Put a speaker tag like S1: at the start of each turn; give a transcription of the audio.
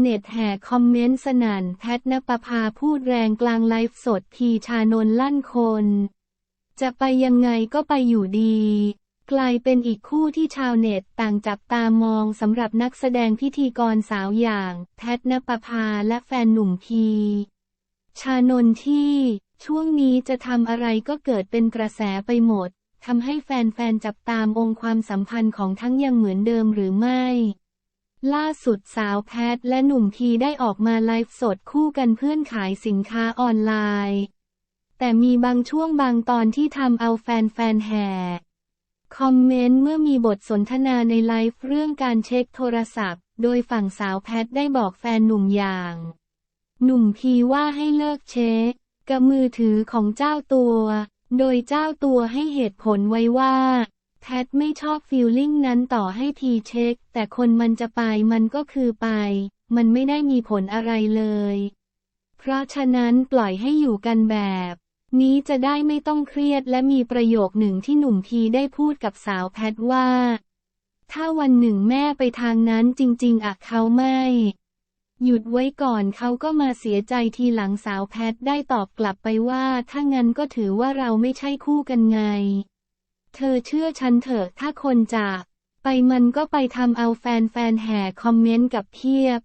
S1: เน็ตแห่คอมเมนต์สนั่นแพทนปภาพูดแรงกลางไลฟ์สดทีชานนลั่นคน จะไปยังไงก็ไปอยู่ดี กลายเป็นอีกคู่ที่ชาวเน็ตต่างจับตามองสำหรับนักแสดงพิธีกรสาวอย่างแพทนปภาและแฟนหนุ่มพี ชานนที่ช่วงนี้จะทำอะไรก็เกิดเป็นกระแสไปหมดทำให้แฟนๆจับตามองความสัมพันธ์ของทั้งยังเหมือนเดิมหรือไม่ ล่าสุดสาวแพทและหนุ่มพีได้ออกมาไลฟ์สดคู่กันเพื่อนขายสินค้าออนไลน์ แต่มีบางช่วงบางตอนที่ทำเอาแฟนๆแห่ คอมเมนต์เมื่อมีบทสนทนาในไลฟ์เรื่องการเช็คโทรศัพท์ โดยฝั่งสาวแพทได้บอกแฟนหนุ่มอย่าง หนุ่มพีว่าให้เลิกเช็คกับมือถือของเจ้าตัว โดยเจ้าตัวให้เหตุผลไว้ว่า แพทไม่ชอบฟีลลิ่งนั้นต่อให้ทีเช็ค แต่คนมันจะไปมันก็คือไป มันไม่ได้มีผลอะไรเลย เพราะฉะนั้นปล่อยให้อยู่กันแบบ นี้จะได้ไม่ต้องเครียดและมีประโยคหนึ่งที่หนุ่มพีได้พูดกับสาวแพทว่า ถ้าวันหนึ่งแม่ไปทางนั้นจริง ๆอะเขาไม่ หยุดไว้ก่อนเขาก็มาเสียใจทีหลังสาวแพทได้ตอบกลับไปว่า ถ้างั้นก็ถือว่าเราไม่ใช่คู่กันไง เธอเชื่อฉันเถอะถ้าคนจาก ไปมันก็ไปทำเอาแฟนๆแห่คอมเมนต์กับเพียบ